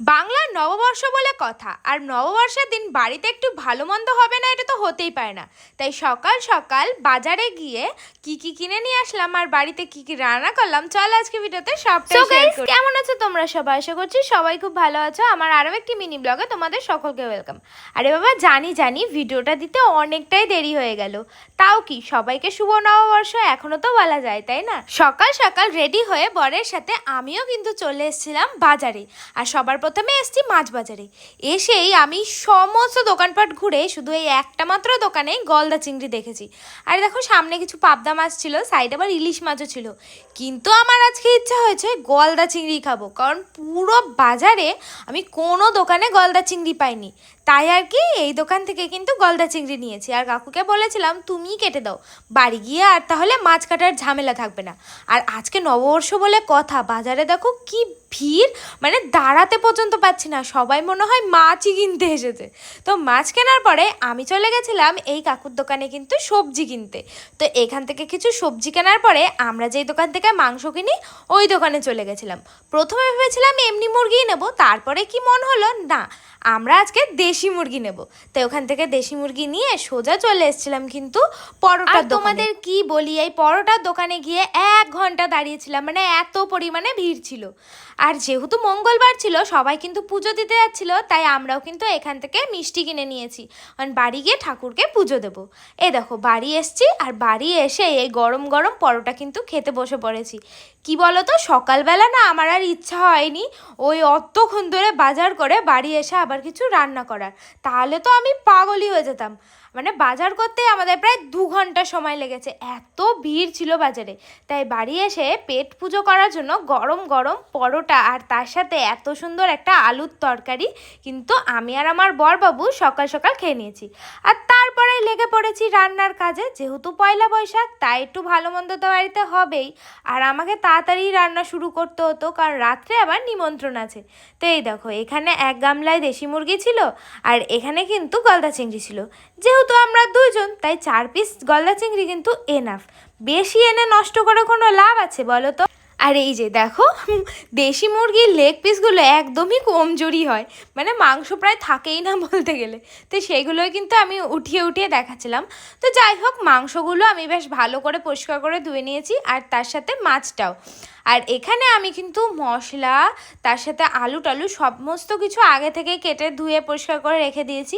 বাংলার নববর্ষ বলে কথা আর নববর্ষের দিন বাড়িতে একটু ভালো মন্দ হবে না এটা তো হতেই পারে না। তাই সকাল সকাল বাজারে গিয়ে কি কি কিনে নিয়ে আসলাম আর বাড়িতে কি কি রান্না করলাম চল আজকে ভিডিওতে শেয়ার করি। কেমন আছো তোমরা সবাই? আশা করছি সবাই খুব ভালো আছো। আমার আরও একটি মিনি ব্লগে তোমাদের সকলকে ওয়েলকাম আরে বাবা জানি জানি ভিডিওটা দিতে অনেকটাই দেরি হয়ে গেল। তাও কি সবাইকে শুভ নববর্ষ এখনও তো বলা যায় তাই না? সকাল সকাল রেডি হয়ে বরের সাথে আমিও কিন্তু চলে এসেছিলাম বাজারে। আর সবার প্রথমে এসছি মাছ বাজারে এসেই আমি সমস্ত দোকানপাট ঘুরে শুধু এই একটা মাত্র দোকানে গলদা চিংড়ি দেখেছি। আর দেখো, সামনে কিছু পাবদা মাছ ছিল, সাইডে আবার ইলিশ মাছও ছিল। কিন্তু আমার আজকে ইচ্ছা হয়েছে গলদা চিংড়ি খাব, কারণ পুরো বাজারে আমি কোনো দোকানে গলদা চিংড়ি পাইনি। তাই আর কি এই দোকান থেকে কিন্তু গলদা চিংড়ি নিয়েছি। আর কাকুকে বলেছিলাম, তুমিই কেটে দাও। বাড়ি গিয়ে আর তাহলে মাছ কাটার ঝামেলা থাকবে না। আর আজকে নববর্ষ বলে কথা, বাজারে দেখো কি ভিড় মানে দাঁড়াতে পর্যন্ত পাচ্ছি না। সবাই মনে হয় মাছই কিনতে এসেছে। তো মাছ কেনার পরে আমি চলে গেছিলাম এই কাকুর দোকানে কিন্তু সবজি কিনতে। তো এখান থেকে কিছু সবজি কেনার পরে আমরা যেই দোকান থেকে মাংস কিনি, ওই দোকানে চলে গেছিলাম। প্রথমে ভেবেছিলাম এমনি মুরগিই নেব। তারপরে কি মন হলো, না আমরা আজকে দেশি মুরগি নেব। তাই ওখান থেকে দেশি মুরগি নিয়ে সোজা চলে এসেছিলাম কিন্তু পরোটার তোমাদের কি বলি এই পরোটার দোকানে গিয়ে এক ঘণ্টা দাঁড়িয়েছিলাম মানে এত পরিমাণে ভিড় ছিল। আর যেহেতু মঙ্গলবার ছিল সবাই কিন্তু পুজো দিতে যাচ্ছিল তাই আমরাও কিন্তু এখান থেকে মিষ্টি কিনে নিয়েছি। কারণ বাড়ি গিয়ে ঠাকুরকে পুজো দেবো। এ দেখো বাড়ি এসছি আর বাড়ি এসে এই গরম গরম পরোটা কিন্তু খেতে বসে পড়েছি। কি বলো তো সকালবেলা না আমার আর ইচ্ছা হয়নি ওই অতক্ষণ ধরে বাজার করে বাড়ি এসে আবার কিছু রান্না করার। তাহলে তো আমি পাগলই হয়ে যেতাম। মানে বাজার করতে আমাদের প্রায় দু ঘণ্টা সময় লেগেছে। এত ভিড় ছিল বাজারে। তাই বাড়ি এসে পেট পুজো করার জন্য গরম গরম পরোটা আর তার সাথে এত সুন্দর একটা আলুর তরকারি কিন্তু আমি আর আমার বরবাবু সকাল সকাল খেয়ে নিয়েছি। আর তারপরেই লেগে পড়েছি রান্নার কাজে। যেহেতু পয়লা বৈশাখ, তাই একটু ভালো মন্দ তো বাড়িতে হবেই। আর আমাকে তাড়াতাড়ি রান্না শুরু করতে হতো, কারণ রাত্রে আবার নিমন্ত্রণ আছে। তো এই দেখো, এখানে এক গামলায় দেশি মুরগি ছিল, আর এখানে কিন্তু গলদা চিংড়ি ছিল। যেহেতু আমরা দুজন, তাই চার পিস গলদা চিংড়ি কিন্তু এনাফ বেশি এনে নষ্ট করে কোনো লাভ আছে বলো তো? আর এই যে দেখো, দেশি মুরগির লেগ পিসগুলো একদমই কমজোরি হয়। মানে মাংস প্রায় থাকেই না বলতে গেলে। তো সেইগুলোই কিন্তু আমি উঠিয়ে উঠিয়ে দেখাচ্ছিলাম। তো যাই হোক, মাংসগুলো আমি বেশ ভালো করে পরিষ্কার করে ধুয়ে নিয়েছি আর তার সাথে মাছটাও। আর এখানে আমি কিন্তু মশলা, তার সাথে আলু টালু সমস্ত কিছু আগে থেকে কেটে ধুয়ে পরিষ্কার করে রেখে দিয়েছি।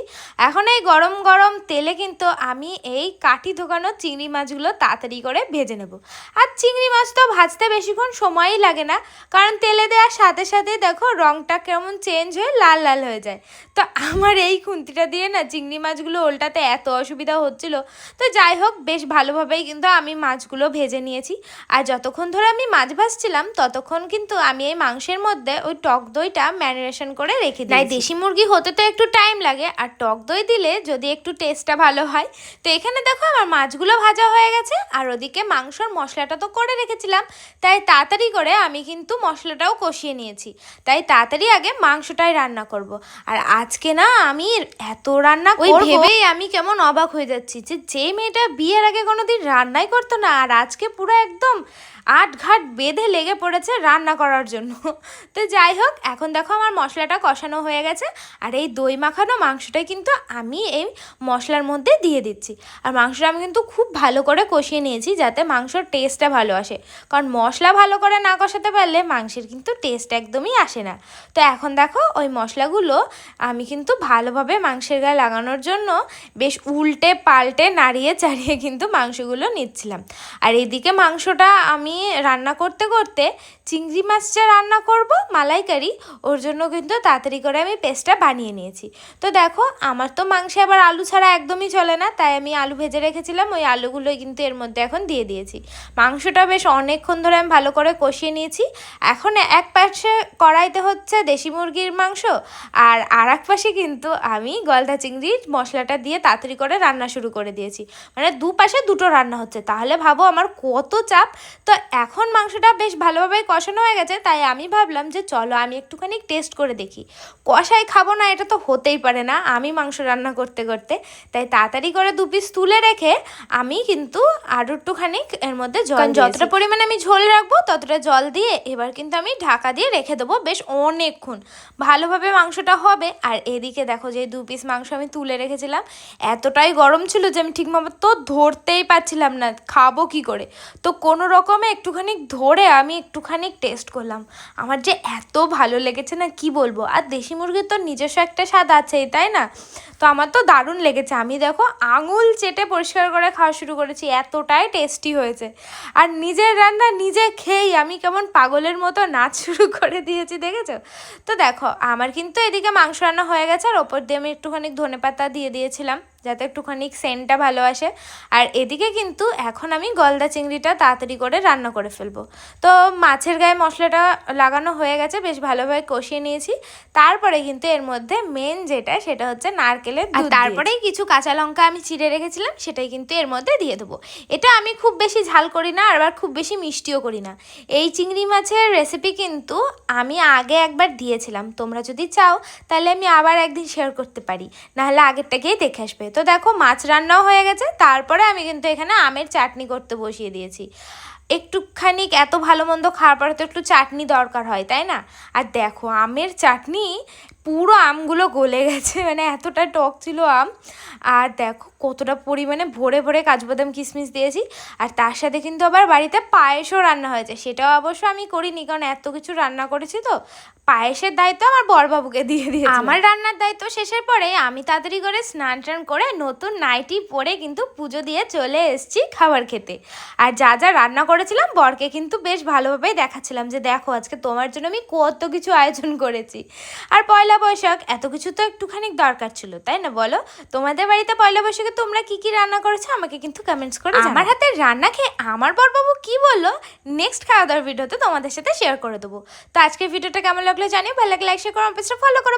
এখন এই গরম গরম তেলে কিন্তু আমি এই কাঠি ঢোকানো চিংড়ি মাছগুলো তাড়াতাড়ি করে ভেজে নেব। আর চিংড়ি মাছ তো ভাজতে বেশিক্ষণ সময়ই লাগে না। কারণ তেলে দেওয়ার সাথে সাথে দেখো রঙটা কেমন চেঞ্জ হয়ে লাল লাল হয়ে যায়। তো আমার এই খুন্তিটা দিয়ে না চিংড়ি মাছগুলো ওল্টাতে এত অসুবিধা হচ্ছিল। তো যাই হোক বেশ ভালোভাবেই কিন্তু আমি মাছগুলো ভেজে নিয়েছি। আর যতক্ষণ ধরে আমি মাছ ভাজছিলাম ততক্ষণ কিন্তু আমি এই মাংসের মধ্যে ওই টক দইটা ম্যারিনেশন করে রেখে দিই দেশি মুরগি হতে তো একটু টাইম লাগে। আর টক দই দিলে যদি একটু টেস্টটা ভালো হয় তো এখানে দেখো আমার মাছগুলো ভাজা হয়ে গেছে। আর ওদিকে মাংসর মশলাটা তো করে রেখেছিলাম তাই তাড়াতাড়ি করে আমি কিন্তু মশলাটাও কষিয়ে নিয়েছি। তাই তাড়াতাড়ি আগে মাংসটাই রান্না করব। আর আজকে না আমি এত রান্না ওই ভেবেই আমি কেমন অবাক হয়ে যাচ্ছি যে যে মেয়েটা বিয়ের আগে কোনোদিন রান্নাই করতো না আর আজকে পুরো একদম আট ঘাট বেঁধে লেগে পড়েছে রান্না করার জন্য। তো যাই হোক, এখন দেখো আমার মশলাটা কষানো হয়ে গেছে। আর এই দই মাখানো মাংসটাই কিন্তু আমি এই মশলার মধ্যে দিয়ে দিচ্ছি। আর মাংসটা আমি কিন্তু খুব ভালো করে কষিয়ে নিয়েছি যাতে মাংসর টেস্টটা ভালো আসে। কারণ মশলা ভালো করে না কষাতে পারলে মাংসের কিন্তু টেস্ট একদমই আসে না। তো এখন দেখো ওই মশলাগুলো আমি কিন্তু ভালোভাবে মাংসের গায়ে লাগানোর জন্য বেশ উল্টে পাল্টে নাড়িয়ে চাড়িয়ে কিন্তু মাংসগুলো নিচ্ছিলাম। আর এদিকে মাংসটা আমি রান্না করতে করতে চিংড়ি মাছটা রান্না করব, মালাইকারি। ওর জন্য কিন্তু তাড়াতাড়ি করে আমি পেস্টটা বানিয়ে নিয়েছি। তো দেখো, আমার তো মাংসে আবার আলু ছাড়া একদমই চলে না, তাই আমি আলু ভেজে রেখেছিলাম, ওই আলুগুলোই কিন্তু এর মধ্যে এখন দিয়ে দিয়েছি। মাংসটা বেশ অনেকক্ষণ ধরে আমি ভালো করে কষিয়ে নিয়েছি। এখন এক পাশে কড়াইতে হচ্ছে দেশি মুরগির মাংস, আর আর এক পাশে কিন্তু আমি গলদা চিংড়ির মশলাটা দিয়ে তাড়াতাড়ি করে রান্না শুরু করে দিয়েছি। মানে দু পাশে দুটো রান্না হচ্ছে, তাহলে ভাবো আমার কত চাপ। তো এখন মাংসটা বেশ ভালোভাবে কষানো হয়ে গেছে তাই আমি ভাবলাম যে চলো আমি একটুখানি টেস্ট করে দেখি। কষাই খাব না এটা তো হতেই পারে না আমি মাংস রান্না করতে করতে। তাই তাড়াতাড়ি করে দু পিস তুলে রেখে আমি কিন্তু আরও একটুখানি এর মধ্যে জল যতটা পরিমাণে আমি ঝোল রাখব ততটা জল দিয়ে এবার কিন্তু আমি ঢাকা দিয়ে রেখে দেবো বেশ অনেকক্ষণ। ভালোভাবে মাংসটা হবে আর এদিকে দেখো যে দু পিস মাংস আমি তুলে রেখেছিলাম এতটাই গরম ছিল যে আমি ঠিকমতো তো ধরতেই পারছিলাম না খাব কি করে? তো কোনো রকমে একটুখানি ধরে আমি একটুখানি টেস্ট করলাম। আমার যে এত ভালো লেগেছে না, কি বলব? আর দেশি মুরগির তো নিজস্ব একটা স্বাদ আছেই, তাই না? তো আমার তো দারুণ লেগেছে। আমি দেখো আঙুল চেটে পরিষ্কার করে খাওয়া শুরু করেছি, এতটাই টেস্টি হয়েছে। আর নিজের রান্না নিজে খেয়েই আমি কেমন পাগলের মতো নাচ শুরু করে দিয়েছি, দেখেছ? তো দেখো, আমার কিন্তু এদিকে মাংস রান্না হয়ে গেছে, আর ওপর দিয়ে আমি একটুখানি ধনে পাতা দিয়ে দিয়েছিলাম। যাতে একটুখানি সেন্টটা ভালো আসে। আর এদিকে কিন্তু এখন আমি গলদা চিংড়িটা তাড়াতাড়ি করে রান্না করে ফেলব। তো মাছের গায়ে মশলাটা লাগানো হয়ে গেছে বেশ ভালোভাবে কষিয়ে নিয়েছি। তারপরে কিন্তু এর মধ্যে মেন যেটা সেটা হচ্ছে নারকেলের দুধ তারপরেই কিছু কাঁচা লঙ্কা আমি চিড়ে রেখেছিলাম সেটাই কিন্তু এর মধ্যে দিয়ে দেবো। এটা আমি খুব বেশি ঝাল করি না আর আবার খুব বেশি মিষ্টিও করি না। এই চিংড়ি মাছের রেসিপি কিন্তু আমি আগে একবার দিয়েছিলাম। তোমরা যদি চাও তাহলে আমি আবার একদিন শেয়ার করতে পারি। নাহলে আগেরটাকেই দেখে আসবে। তো দেখো মাছ রান্নাও হয়ে গেছে, তারপরে আমি কিন্তু এখানে আমের চাটনি করতে বসিয়ে দিয়েছি। একটুখানি এত ভালো মন্দ খাওয়ার পরে তো একটু চাটনি দরকার হয়, তাই না? আর দেখো, আমের চাটনি পুরো আমগুলো গলে গেছে মানে এতটা টক ছিল আম। আর দেখো কতটা পরিমাণে ভরে ভরে কাজু বাদাম কিশমিশ দিয়েছি। আর তার সাথে কিন্তু আবার বাড়িতে পায়েসও রান্না হয়েছে। সেটাও অবশ্য আমি করিনি, কারণ এত কিছু রান্না করেছি তো। পায়েসের দায়িত্ব আমার বরবাবুকে দিয়ে দিয়েছি। আমার রান্নার দায়িত্ব শেষের পরে আমি তাড়াতাড়ি করে স্নান টান করে নতুন নাইটি পরে কিন্তু পুজো দিয়ে চলে এসেছি খাবার খেতে। আর যা যা রান্না করেছিলাম, বরকে কিন্তু বেশ ভালোভাবেই দেখাচ্ছিলাম যে দেখো, আজকে তোমার জন্য আমি কত কিছু আয়োজন করেছি। আর পয়লা বৈশাখ, এত কিছু তো একটুখানি দরকার ছিল, তাই না বলো? তোমাদের বাড়িতে পয়লা বৈশাখে তোমরা কি কি রান্না করেছ আমাকে কিন্তু কমেন্টস করে আমার হাতে রান্না খেয়ে আমার বরবাবু কি বলল? নেক্সট খাওয়া দাওয়ার ভিডিওতে তোমাদের সাথে শেয়ার করে দেবো। তো আজকের ভিডিওটা কেমন লাগল জানিও? ভালো লাগলে লাইক শেয়ার করো পেজটা ফলো করো।